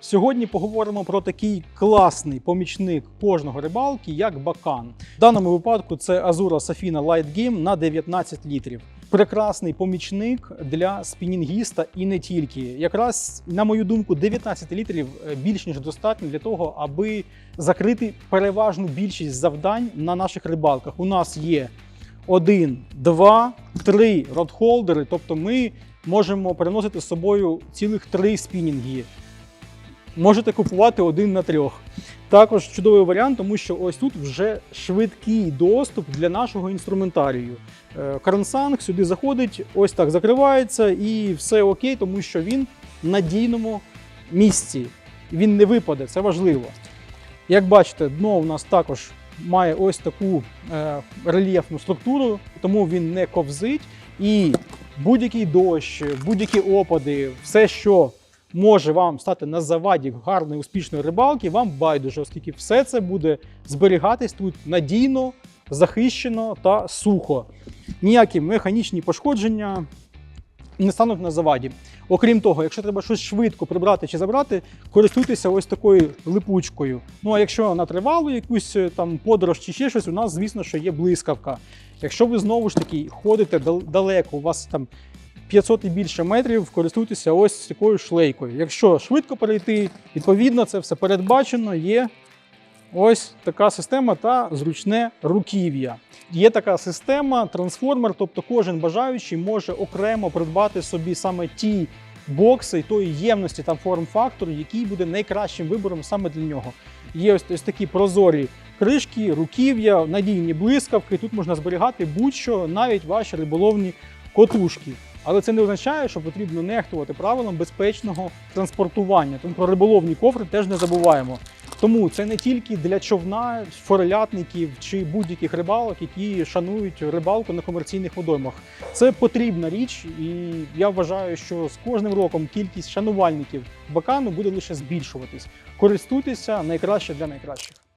Сьогодні поговоримо про такий класний помічник кожного рибалки, як бакан. В даному випадку це Azura Safina Light Game на 19 літрів. Прекрасний помічник для спінінгіста і не тільки. Якраз, на мою думку, 19 літрів е, більш ніж достатньо для того, аби закрити переважну більшість завдань на наших рибалках. У нас є один, два, три родхолдери, тобто ми можемо переносити з собою цілих три спінінги. Можете купувати один на трьох. Також чудовий варіант, тому що ось тут вже швидкий доступ для нашого інструментарію. Е, Карнсанг сюди заходить, ось так закривається, і все окей, тому що він в надійному місці. Він не випаде, це важливо. Як бачите, дно у нас також має ось таку е, рельєфну структуру, тому він не ковзить. І будь-який дощ, будь-які опади, все, що може вам стати на заваді гарної успішної рибалки, вам байдуже, оскільки все це буде зберігатись тут надійно, захищено та сухо. Ніякі механічні пошкодження не стануть на заваді. Окрім того, якщо треба щось швидко прибрати чи забрати, користуйтеся ось такою липучкою. Ну а якщо на тривалу якусь е, там подорож чи ще щось, у нас, звісно, що є блискавка. Якщо ви знову ж таки ходите далеко, у вас там 500 і більше метрів, користуйтеся ось такою шлейкою. Якщо швидко перейти, відповідно, це все передбачено, є ось така система та зручне руків'я. Є така система, трансформер, тобто кожен бажаючий може окремо придбати собі саме ті бокси, тої ємності та форм-фактору, який буде найкращим вибором саме для нього. Є ось, ось такі прозорі кришки, руків'я, надійні блискавки. Тут можна зберігати будь-що, навіть ваші риболовні котушки. Але це не означає, що потрібно нехтувати правилам безпечного транспортування. Тому про риболовні кофри теж не забуваємо. Тому це не тільки для човна, форелятників чи будь-яких рибалок, які шанують рибалку на комерційних водоймах. Це потрібна річ, і я вважаю, що з кожним роком кількість шанувальників бакану буде лише збільшуватись. Користуйтеся найкраще для найкращих.